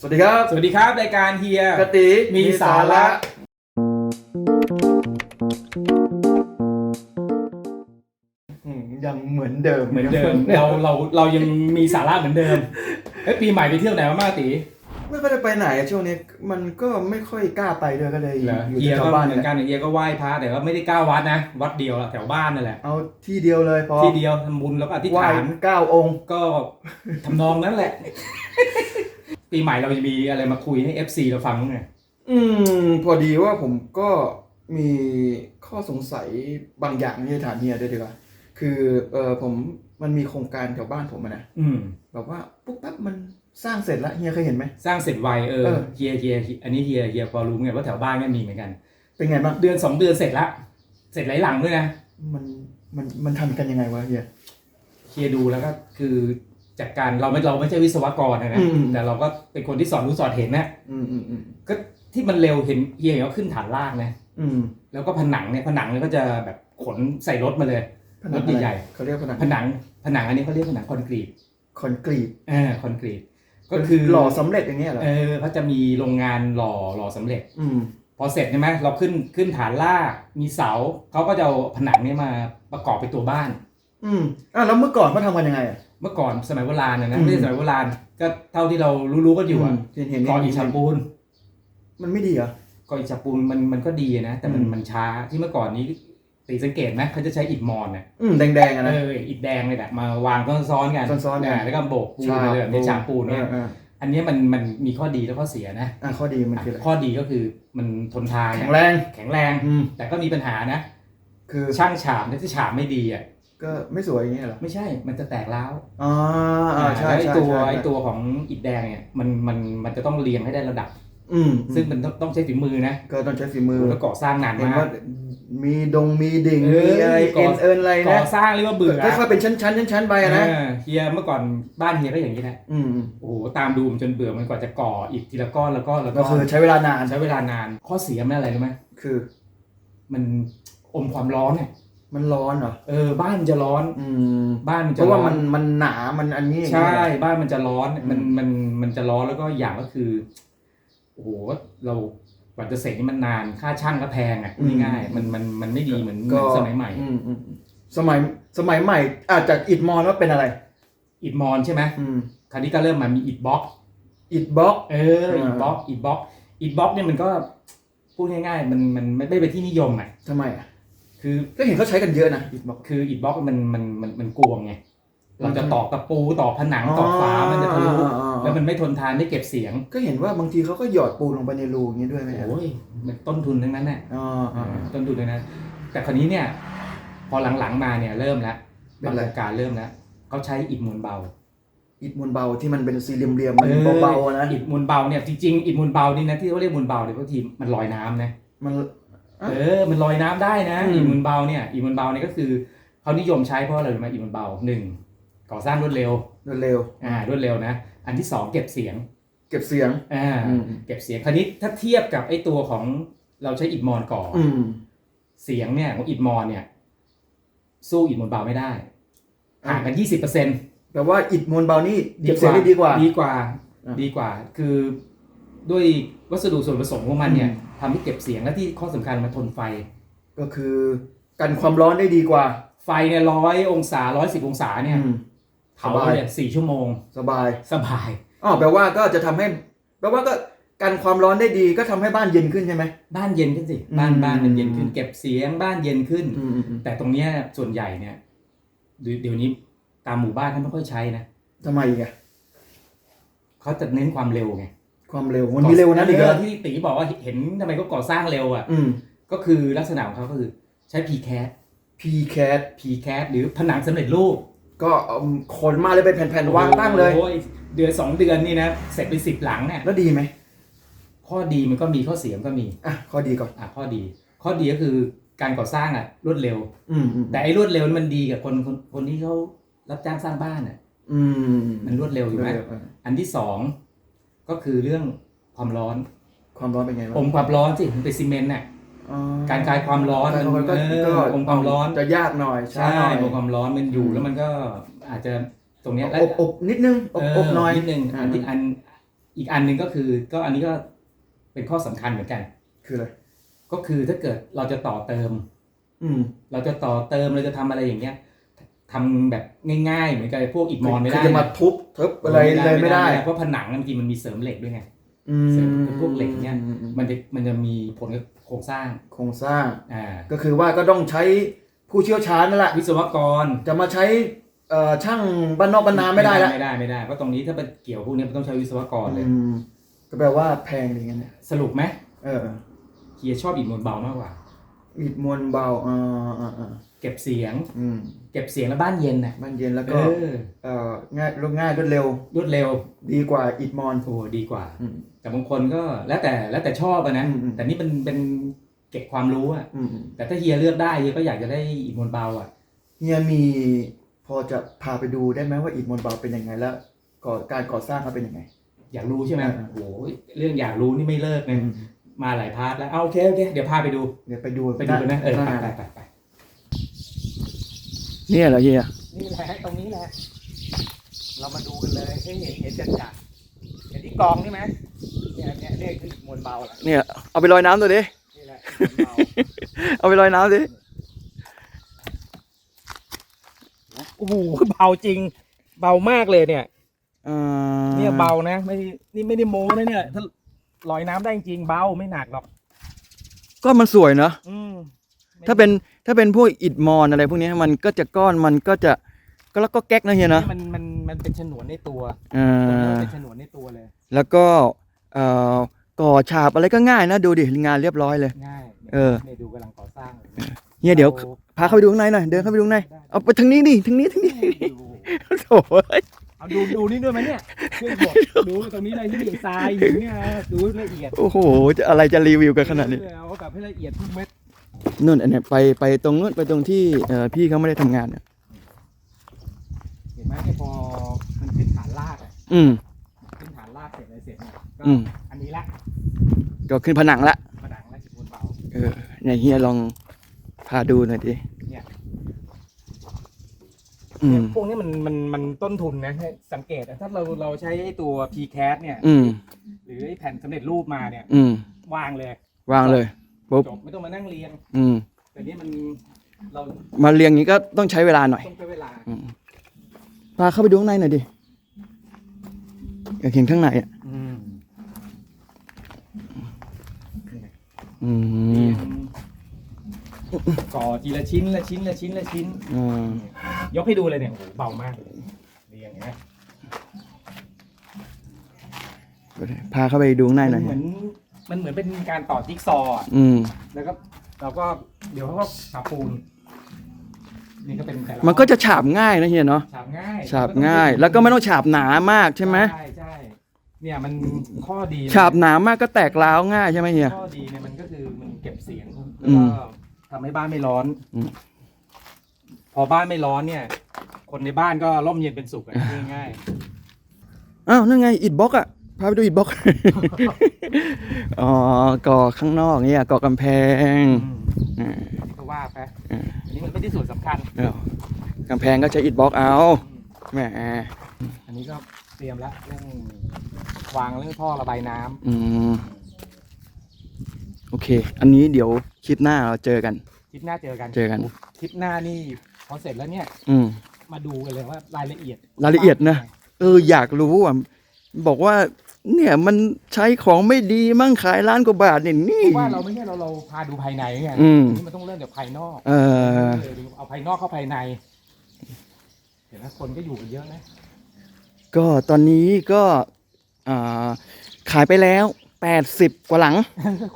สวัสดีครับ สวัสดีครับรายการเฮียกติมีสาระ อืมยังเหมือนเดิมเหมือนเดิม เราเราเรายังมีสาระเหมือนเดิมเอ้ยปีใหม่ไปเที่ยวไหนมาบ้างตีไม่ค่อยได้ไปไหนช่วงนี้มันก็ไม่ค่อยกล้าไปด้วยก็เลยเหรออยู่เฮียแถก็วบ้านเหมือนเนี่ยกันเฮียก็ไหว้พระแต่ก็ไม่ได้ก้าววัดนะ วัดเดียวอะแถวบ้านนั่นแหละเอาที่เดียวเลยพอที่เดียวทำบุญแล้วก็อธิษไหว้ฐานเก้าองค์ก็ทำนองนั้นแหละ ปีใหม่เราจะมีอะไรมาคุยให้ FC เราฟังบ้างไงอืม พอดีว่าผมก็มีข้อสงสัยบางอย่างที่จะถามเฮียด้วยดีกว่า คือเออผมมันมีโครงการแถวบ้านผมอะนะอืม แบบว่าปุ๊บปั๊บมันสร้างเสร็จแล้วเฮียเคยเห็นไหม สร้างเสร็จไวเออเออ เฮียเฮียอันนี้เฮียเฮียพอรู้ไงว่าแถวบ้านก็มีเหมือนกัน เป็นไงบ้างเดือนสองเดือนเสร็จละเสร็จหลายหลังด้วยนะ มันมันมันทำกันยังไงวะเฮีย เฮียดูแล้วก็คือ จากการเราไม่เราไม่ใช่วิศวกรนะนะอืมอืมแต่เราก็เป็นคนที่สอนรู้สอนเห็นนะอืมอืมอืมก็ที่มันเร็วเห็นเฮียเห็นว่าขึ้นฐานลากนะอืมแล้วก็ผนังเนี่ยผนังเนี่ยก็จะแบบขนใส่รถมาเลยผนังรถใหญ่เขาเรียกผนังผนังผนังอันนี้เขาเรียกผนังคอนกรีตคอนกรีตเออคอนกรีตก็คือหล่อสำเร็จอย่างเงี้ยเหรอเออเขาจะมีโรงงานหล่อหล่อสำเร็จ อืมพอเสร็จใช่ไหมเราขึ้นขึ้นฐานลากมีเสาเขาก็จะเอาผนังเนี่ยมาประกอบเป็นตัวบ้าน อืมอะแล้วเมื่อก่อนเขาทำกันยังไงอะ เมื่อก่อนสมัยโบราณนะนะอืมไม่ใช่สมัยโบราณก็เท่าที่เรารู้ๆก็อยู่อะเห็นเห็นก่ออิฐฉาบปูน มันไม่ดีเหรอก่ออิฐฉาบปูนมันมันก็ดีนะแต่มันอืมมันช้าที่เมื่อก่อนนี้ตีสังเกตไหมเขาจะใช้อิฐมอนน่ะอืมแดงๆอะเอนะออิฐแดงเลยแหละมาวางซ้อนๆกันซ้อนๆกันาแล้วก็โบกปูนฉาบไปเลยแบบในฉาบปูนเนี่ยเอออันเนี้ยมันมันมีข้อดีและข้อเสียนะอะข้อดีมันคืออะไรข้อดีก็คือมันทนทานแข็งแรงแข็งแรงอืมแต่ก็มีปัญหานะ คือช่างฉาบเนี่ยที่ฉาบไม่ดีอะ ก็ไม่สวยอย่างเงี้ยเหรอ ไม่ใช่ มันจะแตกร้าวอ๋ออ่าใช่แล้วไอใช่ตัวใช่ไอตัวของอิฐแดงเนี่ยมันมันมันจะต้องเรียงให้ได้ระดับ อืมซึ่งมันต้องต้องใช้ฝีมือนะก็ต้องใช้ฝีมือแล้วก่อสร้างนานเห็นมาก ว่ามีดงมีดิ่งเออมีอะไรก่เอ็อนเอินอะไรก่นะอสร้างเรียกว่าเบื่อค่อยๆเป็นชั้นชั้นชั้นชั้นๆไปอะนะเออเฮียเมื่อก่อนบ้านเฮียก็อย่างนี้แหละอืมอืมโอ้โหตามดูมันจนเบื่อมันกว่าจะก่ออิฐทีละก้อนแล้วก็แล้วก็ก็คือใช้เวลานานใช้เวลานานข้อเสียมันอะไรรู้ไหมคือ มันอมความร้อนเนี่ย มันร้อนเหรอเออบ้านมันจะร้อน อืมบ้านมันเพจะราะว่าร้อมันนมันหนามันอันนี้อย่างใช่เงี้ยเหรอบ้านมันจะร้อนอืมมันมันมันจะร้อนแล้วก็อย่างก็คือโอ้โหเรากว่าจะเสร็จนี่มันนานค่าช่างก็แพงอะพูดง่ายๆมันมันมันไม่ดีเหมือนเหมือนสมัยใหม่ อืมอืมอืมสมัยสมัยใหม่อาจจะอิดมอนว่าเป็นอะไร อิฐมอนใช่ไหมอืมคราวนี้ก็เริ่มมามีอิฐบล็อก อิดบล็อก เอออิฐบล็อกอิฐบล็อกอิฐบล็อกเนี่ยมันก็พูดง่ายๆ มันมันไม่ไม่เป็นที่นิยมอะทำไมอะ คือก็เห็นเขาใช้กันเยอะนะ อิดบล็อก คืออิฐบล็อกมันมันมันมันกลวงไง เราจะอืมตอกตะปูตอกผนังตอกฝามันจะทะลุอ่าอ่าอ่า แล้วมันไม่ทนทานไม่เก็บเสียงก็เห็นว่าบางทีเขาก็หยอดปูนลงไปในรูอย่างนี้ด้วยไหมครับโอ้ยมันต้นทุนทั้งนั้นน่ะอ๋ออ๋ออ๋อต้นทุนทั้งนั้นแต่คราวนี้เนี่ย พอหลังๆมาเนี่ยเริ่มแล้วเป็นบางไร โครงการเริ่มแล้วเขาใช้อิฐมวลเบาอิดมวลเบาที่มันเป็นสี่เหลี่ยมๆมันเบาๆอะนะอิฐมวลเบาเนี่ยจริงๆอิฐมวลเบานี่นะที่เขาเรียกมวลเบาเนี่ยบางทีมันลอยน้ำนะมันอะ เออ มันลอยน้ำได้นะอืมอิฐมวลเบาเนี่ยอิฐมวลเบาเนี่ยก็คือเขานิยมใช้เพราะอะไรรู้ไหมอิฐมวลเบาหนึ่งก่อสร้างรวดเร็วเร็ว อ่ารวดเร็วนะ อันที่สองเก็บเสียงๆเก็บเสียงอ่าอืมเก็บเสียงคราวนี้ถ้าเทียบกับไอ้ตัวของเราใช้อิฐมอนก่อออืมเสียงเนี่ยของอิฐมอนเนี่ย สู้อิฐมวลเบาไม่ได้ห่างกันยี่สิบเปอร์เซ็นต์แปลว่าอิดมวลเบานี่เก็บเสียงได้ดีกว่า ดีกว่าอะดีกว่า คือด้วยวัสดุส่วนผสมของมันเนี่ย ทำให้เก็บเสียงและที่ข้อสำคัญมันทนไฟ ก็คือกันความร้อนได้ดีกว่า ไฟเนี่ยร้อยองศาร้อยสิบองศาเนี่ยอืมเผาสบายเนี่ยสี่ชั่วโมง สบายสบายอ๋อแปลว่าก็จะทำให้แปลว่าก็กันความร้อนได้ดีก็ทำให้บ้านเย็นขึ้นใช่ไหมบ้านเย็นขึ้นสิบ้านอืมบ้านมันเย็นขึ้น เก็บเสียงบ้านเย็นขึ้นอืมอืมอืมแต่ตรงเนี้ยส่วนใหญ่เนี่ยเดี๋ยวเดี๋ยวนี้ตามหมู่บ้านท่านไม่ค่อยใช้นะทำไมอีกอะเขาจะเน้นความเร็วไง ความเร็วมันมีเร็วนะอีกเหรอที่ตีบอกว่าเห็นทำไมก็ก่อสร้างเร็วอะอืมก็คือลักษณะของเขาก็คือใช้ PCAD PCAT PCAD หรือผนังสำเร็จรูป ก็เอาขนมาเลยเป็นแผ่นๆวางตั้งเลยโอ้เดือนสองเดือนนี่นะเสร็จเป็นสิบหลังเนี่ยแล้วดีไหมข้อดีมันก็มีข้อเสียมันก็มีอะข้อดีก่อนอะข้อดี ข้อดีก็คือการก่อสร้างอะรวดเร็ว อืมอืมแต่ไอ้รวดเร็วนี่มันดีกับคนคนคนที่เขารับจ้างสร้างบ้านอะ อืมมันรวดเร็วอยู่ไหมเร็วอะอันที่สอง ก็คือเรื่องความร้อน ความร้อนเป็นไงบ้างอมความร้อนสิมันเป็นซีเมนต์น่ะอ๋อการคลายความร้อนการคลายความร้อนก็เออก็อมความร้อนจะยากหน่อยช้าใช่หน่อยอมความร้อนมันอยู่อืมแล้วมันก็อาจจะตรงเนี้ยอบอบนิดนึงอบเอบหน่อยนิดนึงอันที่อันอีกอันหนึ่งก็คือก็อันนี้ก็เป็นข้อสำคัญเหมือนกัน คืออะไรก็คือถ้าเกิดเราจะต่อเติม อืม เราจะต่อเติมเราจะทำอะไรอย่างเงี้ย ทำแบบง่ายๆ เหมือนกับพวกอิฐมอนไม่คืได้จะมาทุบทึบอะไรเลยไม่ได้ เพราะผนังบางทีมันมีเสริมเหล็กด้วยไง อืมเสริมพวกเหล็กเนี่ยอือืมันจะมันจะมีผลกับโครงสร้างโครงสร้าง อ่าก็คือว่าก็ต้องใช้ผู้เชี่ยวชาญนั่นแหละวิศวกรจะมาใช้เอ่อช่างบ้านนอกบ้านนาไม่ได้ละไม่ได้ไม่ได้เพราะตรงนี้ถ้าเป็นเกี่ยวพวกนี้มันต้องใช้วิศวกรเลย อืมก็แปลว่าแพงอย่างเงี้ยเนี่ยสรุปไหมเออ เฮียชอบอิฐมวลเบามากกว่า อิฐมวลเบาอ่าอ่าอ่าเก็บเสียง อืมเก็บเสียงแล้วบ้านเย็นน่ะบ้านเย็นแล้วเอก็อเอ่อง่ายรวดง่ายรวดเร็ว รวดเร็วดีกว่าอิฐมอน โอ้ดีกว่า อืม แต่บางคนก็แล้วแต่แล้วแต่ชอบอะนะ อืมอืม แต่นี่เป็นเป็นเก็บความรู้อะอืมอืมแต่ถ้าเฮียเลือกได้เฮียก็อยากจะได้อิฐมวลเบาอะเฮียมีพอจะพาไปดูได้ไหมว่าอิฐมวลเบาเป็นยังไงแล้วก่อการก่อสร้างเขาเป็นยังไง อยากรู้ใช่ไหมอ่า โอ้โหเรื่องอยากรู้นี่ไม่เลิกเลย มาหลายพาร์ทแล้วเอาโอเคโอเคเดี๋ยวพาไปดู เดี๋ยวไปดูไปดูกันนะเออหไปน้าไปไปไปเนี่ยเหรอเฮียนี่แหละตรงนี้แหละ เรามาดูกันเลยให้เห็นเห็นจัดจัดเห็นที่กองนี่ไหมเนี่ยเนี่ยเนี่ยคืออิฐมวลเบาแหละเนี่ยเอาไปลอยน้ำตัวดินี่แหละอิฐมวลเบาเอาไปลอยน้ำดิโอ้โหเบาจริง เบามากเลยเนี่ยอ่าเนี่ยเบานะ ไม่นี่ไม่ได้โม้นะเนี่ยถ้า ลอยน้ำได้จริงเบาไม่หนักหรอก ก็มันสวยเนอะอืมถ้าเป็นถ้าเป็นพวกอิฐมอนอะไรพวกนี้มันก็จะก้อนมันก็จะก็แล้วก็แก๊กนะเฮียนะมันมันมันเป็นฉนวนในตัวอ่ามันเป็นฉนวนในตัวเลย แล้วก็เอ่อก่อฉาบอะไรก็ง่ายนะดูดิงานเรียบร้อยเลย ง่ายเออ เนี่ยดูกำลังก่อสร้างเลยเฮียเดี๋ยวราพาเข้าไปดูข้างในหน่อยเดินเข้าไปดูข้างในได้เอาไปทางนี้ดิทางนี้ทางนี้ดู โถ่เอ้ย เอาดูดูนี่ด้วยไหมเนี่ยเครื่องบดดูตรงนี้เลยที่ทรายหินเนี่ยดูละเอียดโอ้โหจะอะไรจะรีวิวกันขนาดนี้เอาแบบให้ละเอียดทุกเม็ดนู่นอันเนี้ยไปไปตรงนู้นไปตรงที่เอ่อพี่เขาไม่ได้ทำงานเนี่ยเห็นไหมเนี่ยพอมันขึ้นฐานรากอะอืม ขึ้นฐานรากเสร็จอะไรเสร็จเนี่ยก็อืม อันนี้ละก็ขึ้นผนังละ ผนังและจิตบนเบาเออเนี่ยเฮียลองพาดูหน่อยดิเนี่ย อืม พวกนี้มันมันมันต้นทุนนะให้สังเกตอะถ้าเราเราใช้ไอ้ตัว p c a s เนี่ย อืม หรือไอ้แผ่นสำเร็จรูปมาเนี่ย อืม วางเลยวางเลย ปุ๊บ จบไม่ต้องมานั่งเรียง อืม แต่นี่มันเรามาเรียงอย่างนี้ก็ต้องใช้เวลาหน่อย ต้องใช้เวลา อืมพาเข้าไปดูข้างในหน่อยดิอยากเห็นข้างในอะ อืมอืม ก่อทีละชิ้นละชิ้นละชิ้นละชิ้นอ่ายกให้ดูเลยเนี่ยโอ้โหเบามากเลยเรียงอย่างเงี้ยพาเข้าไปดูข้างในหน่อย เหมือนมันเหมือนเป็นการต่อจิ๊กซอว์อะ อืม แล้วก็เราก็เดี๋ยวเขาก็ฉาบปูน นี่ก็เป็นแต่ละมันก็จะฉาบง่ายนะเฮียเนาะ ฉาบง่ายฉาบง่าย แล้วก็ไม่ต้องฉาบหนามากใช่ไหม ใช่ใช่เนี่ยมันข้อดีฉาบหนามากก็แตกร้าวง่ายใช่ไหมเฮีย ข้อดีเนี่ยมันก็คือมันเก็บเสียงอืแล้วมก็ ทำให้บ้านไม่ร้อน อืม พอบ้านไม่ร้อนเนี่ย คนในบ้านก็ร่มเย็นเป็นสุขอะง่ายอ้าวนั่นไงอิดบล็อกอะพาไปดูอิดบล็อก อ๋อก่อข้างนอกเนี่ยก่อกำแพงๆอืมอ่านี่ก็ว่าไปอืม อันนี้มันไม่ได้ส่วนสำคัญเอากำแพงก็ใช้อิดบล็อกเอาอืมแหมอันนี้ก็เตรียมแล้วเรื่องวางเรื่องท่อระบายน้ำอืม โอเค อันนี้เดี๋ยวคลิปหน้าเราเจอกัน คลิปหน้าเจอกันเจอกัน คลิปหน้านี่พอเสร็จแล้วเนี่ย อืมมาดูกันเลยว่ารายละเอียดรายละเอียดนะ เอออยากรู้อะบอกว่า เนี่ยมันใช้ของไม่ดีมั่งขายล้านกว่าบาทเนี่ยนี่ เพราะว่าเราไม่ใช่เราเราพาดูภายในไงอืม นี่มันต้องเริ่มจากภายนอกเออ เออดูเอาภายนอกเข้าภายในเห็นไหมคนก็อยู่กันเยอะนะก็ตอนนี้ก็อ่าขายไปแล้ว แปดสิบกว่าหลัง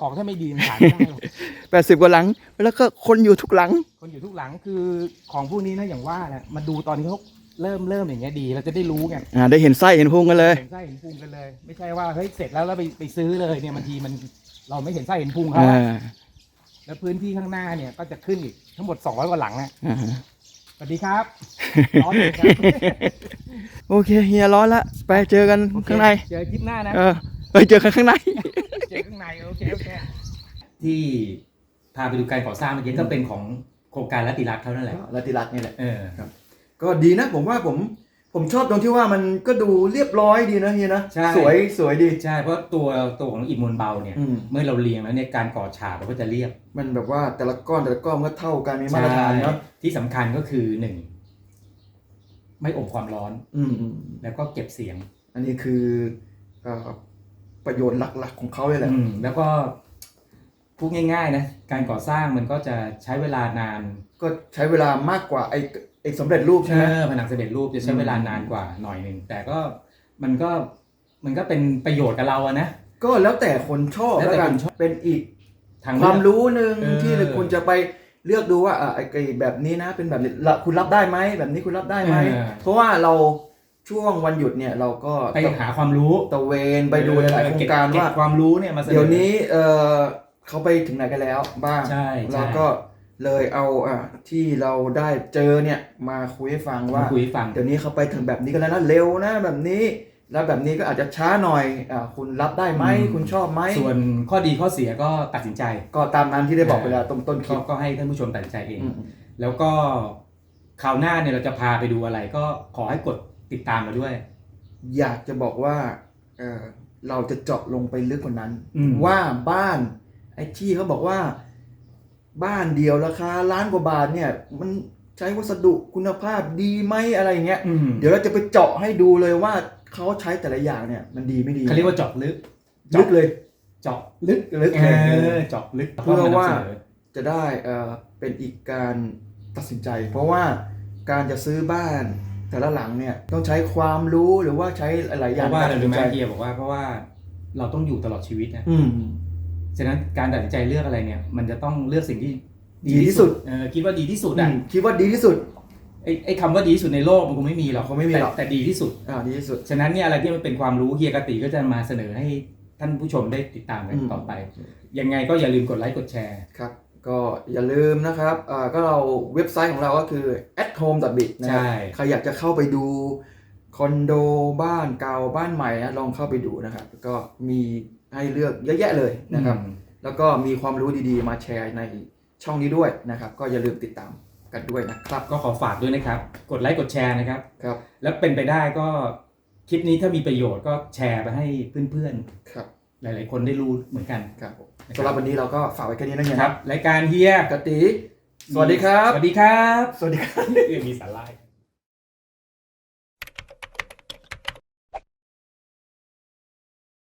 ของถ้าไม่ดีมันขายไม่ได้หรอกแปดสิบกว่าหลัง แล้วก็คนอยู่ทุกหลัง คนอยู่ทุกหลังคือของพวกนี้นะอย่างว่าแหละมาดูตอนที่เขาเริ่มเริ่มอย่างเงี้ยดีเราจะได้รู้ไงอ่าได้เห็นไส้เห็นพุงกันเลย เห็นไส้เห็นพุงกันเลย ไม่ใช่ว่าเฮ้ยเสร็จแล้วแล้วไปไปซื้อเลยเนี่ยบางทีมันเราไม่เห็นไส้เห็นพุงเขาอ่าอะแล้วพื้นที่ข้างหน้าเนี่ยก็จะขึ้นอีกทั้งหมด200กว่าหลังอะอ่าสวัสดีครับร้อนเลยครับโอเคเฮียร้อนละไปเจอกันโอเคข้างในเจอคลิปหน้านะ เออ ไปเจอกันข้างใน เจอข้างในโอเคโอเคที่พาไปดูการก่อสร้างเมื่อกี้ก็เป็นของโครงการรัตติรัตน์เขานั่นแหละรัติรัตน์นี่แหละ เออก็ดีนะผมว่าผมผมชอบตรงที่ว่ามันก็ดูเรียบร้อยดีนะเฮียนะใช่ สวยสวยดีใช่เพราะตัวตัวของอิฐมวลเบาเนี่ย อืมเมื่อเราเรียงแล้วเนี่ยการก่อฉาบมันก็จะเรียบมันแบบว่าแต่ละก้อนแต่ละก้อนมันก็เท่ากันมีมาตรฐานเนาะใช่ที่สำคัญก็คือหนึ่งไม่อมความร้อนอืมอืมแล้วก็เก็บเสียง อันนี้คือเอ่อ ประโยชน์หลัก ๆ ของเขาเลยแหละอืมแล้วก็พูดง่ายๆนะการก่อสร้างมันก็จะใช้เวลานานก็ใช้เวลามากกว่าไอ้ไอ้สำเร็จรูปใช่ไหม เออผนังสำเร็จรูปจะใช้เวลานานกว่าหน่อยหนึ่งแต่ก็มันก็มันก็เป็นประโยชน์กับเราอะนะ ก็แล้วแต่คนชอบแล้วแต่แล้วกัคนนชอบ เป็นอีกทางคเลืวาอมกรู้หนึ่งเออ ที่คุณจะไปเลือกดูว่าอะไอ้ไอ้แบบนี้นะ เป็นแบบนี้ละคุณรับได้ไหมแบบนี้คุณรับได้ไหมเออ เพราะว่าเรา ช่วงวันหยุดเนี่ยเราก็ไปหาความรู้ตะเวนไปดูหลายๆโครงการเบว่าความรู้เนี่ยมาสนอเดี๋ยวนี้เออเขาไปถึงไหนกันแล้วบ้างใช่ใช่เราก็เลยเอาอะที่เราได้เจอเนี่ยมาคุยให้ฟังมาว่าคุยให้ฟังเดี๋ยวนี้เขาไปถึงแบบนี้กันแล้วนะเร็วนะแบบนี้ แล้วแบบนี้ก็อาจจะช้าหน่อยอ่าคุณรับได้ไหมอืมคุณชอบไหมส่วนข้อดีข้อเสียก็ตัดสินใจ ก็ตามนั้นที่ได้บอกไปแล้วต้นต้นคลิก็ปก็ให้ท่านผู้ชมตัดสินใจเองอืมแล้วก็คราวหน้าเนี่ยเราจะพาไปดูอะไรก็ขอให้กด ติดตามเราด้วย อยากจะบอกว่าเออเราจะเจาะลงไปลึกกว่านั้น อืม ว่าบ้านไอ้ที่เขาบอกว่า บ้านเดียวราคาล้านกว่าบาทเนี่ย มันใช้วัสดุคุณภาพดีไหมอะไรอย่างเงี้ย อืมเดี๋ยวเราจะไปเจาะให้ดูเลยว่าเขาใช้แต่ละอย่างเนี่ย มันดีไม่ดีเขาเรียกว่าเจาะลึก ลึกเลย เจาะลึกลึกเอเลย อเจาะลึกเพื่อว่ามนำสนอจะได้เอ่อเป็นอีกการตัดสินใจ เพราะว่าการจะซื้อบ้าน แต่ละหลังเนี่ยต้องใช้ความรู้หรือว่าใช้หลายๆอเพย่างราะว่าอะไรในกรู้ตัดไหมสินใจเฮียบอกว่าเพราะว่าเราต้องอยู่ตลอดชีวิตนะอืม ฉะนั้นการตัดสินใจเลือกอะไรเนี่ย มันจะต้องเลือกสิ่งที่ดีที่สุด เออคิดว่าดีที่สุดอือะมคิดว่าดีที่สุด ไอ้ไอ้คำว่าดีที่สุดในโลกมันคงไม่มีหรอกคงไม่มีหรอก แต่แต่ดีที่สุด อ่าดีที่สุด ฉะนั้นเนี่ยอะไรที่มันเป็นความรู้เฮียกติก็จะมาเสนอให้ท่านผู้ชมได้ติดตามกันอืม ต่อไป ยังไงก็อย่าลืมกดไลค์กดแชร์ ครับ ก็อย่าลืมนะครับอ่าก็เราเว็บไซต์ของเราก็คือ at home bit นะครัใช่ ใครอยากจะเข้าไปดูคอนโดบ้านเก่าบ้านใหม่นะลองเข้าไปดูนะครับ ก็มีให้เลือกเยอะแยะเลยนะครับอืมแล้วก็มีความรู้ดีๆมาแชร์ในช่องนี้ด้วยนะครับ ก็อย่าลืมติดตามกันด้วยนะครับก็ขอฝากด้วยนะครับ กดไลค์กดแชร์นะครับ ครับแล้วเป็นไปได้ก็คลิปนี้ถ้ามีประโยชน์ก็แชร์ไปให้เพื่อนครับๆ หลาย ๆ คนได้รู้เหมือนกัน ครับผมนะครับ สำหรับวันนี้เราก็ฝากไว้แค่นี้นะเฮียครับรายการเฮียกติสวัสดีครับ สวัสดีครับ สวัสดีครับเรื่องมีสาระ